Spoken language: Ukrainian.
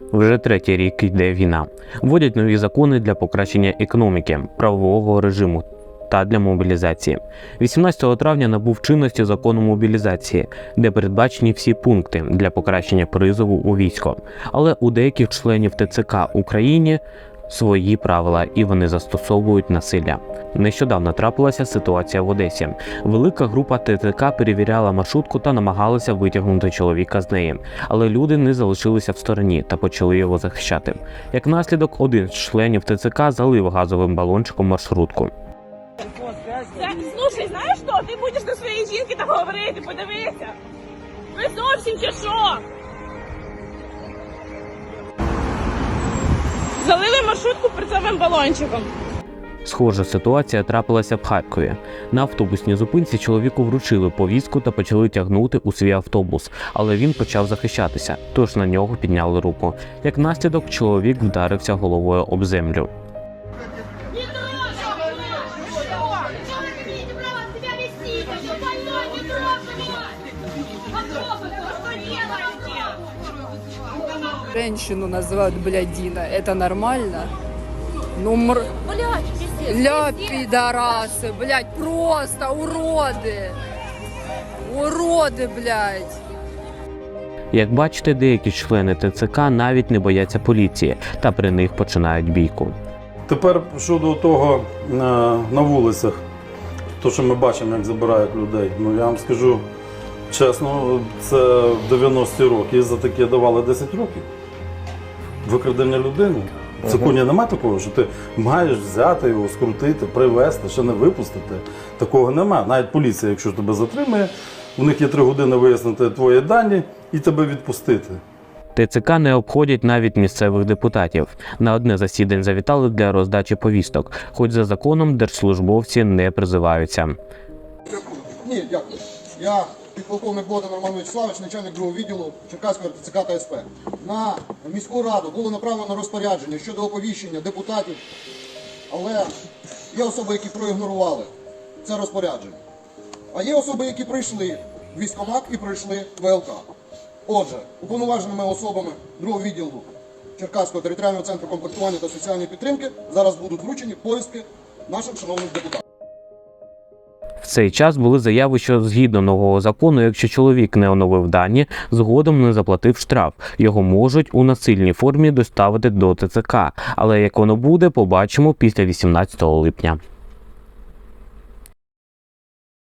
Вже третій рік йде війна. Вводять нові закони для покращення економіки, правового режиму та для мобілізації. 18 травня набув чинності закону мобілізації, де передбачені всі пункти для покращення призову у військо. Але у деяких членів ТЦК Україні свої правила і вони застосовують насилля. Нещодавно трапилася ситуація в Одесі. Велика група ТЦК перевіряла маршрутку та намагалася витягнути чоловіка з неї, але люди не залишилися в стороні та почали його захищати. Як наслідок, один з членів ТЦК залив газовим балончиком маршрутку. Слушай, знаєш що? Ти будеш до своєї жінки так говорити, подивися. Ви зовсім чи що? Маршрутку перцовим балончиком. Схожа ситуація трапилася в Харкові. На автобусній зупинці чоловіку вручили повістку та почали тягнути у свій автобус, але він почав захищатися, тож на нього підняли руку. Як наслідок, чоловік вдарився головою об землю. Не! Женщину называют блядина. Это нормально? Ну, мр... Блядь, пиздец. Ля, пиздец. пидорасы, блядь, просто уроды. Уроды, блядь. Як бачите, деякі члени ТЦК навіть не бояться поліції та при них починають бійку. Тепер щодо того на, на вулицях, то, що ми бачимо, як забирають людей. Ну я вам скажу чесно, це в 90-ті роки за таке давали 10 років. Викрадення людини. В законі немає такого, що ти маєш взяти його, скрутити, привезти, ще не випустити. Такого немає. Навіть поліція, якщо тебе затримує, у них є три години вияснити твої дані і тебе відпустити. ТЦК не обходять навіть місцевих депутатів. На одне засідання завітали для роздачі повісток, хоч за законом держслужбовці не призиваються. Ні, дякую. Я підполковник Богдан Роман Вячеславович, начальник другого відділу Черкаського ТЦК та СП. На міську раду було направлено розпорядження щодо оповіщення депутатів, але є особи, які проігнорували це розпорядження. А є особи, які прийшли в військкомат і прийшли в ВЛК. Отже, уповноваженими особами другого відділу Черкаського територіального центру комплектування та соціальної підтримки зараз будуть вручені повістки нашим шановним депутатам. Цей час були заяви, що згідно нового закону, якщо чоловік не оновив дані, згодом не заплатив штраф, його можуть у насильній формі доставити до ТЦК. Але як воно буде, побачимо після 18 липня.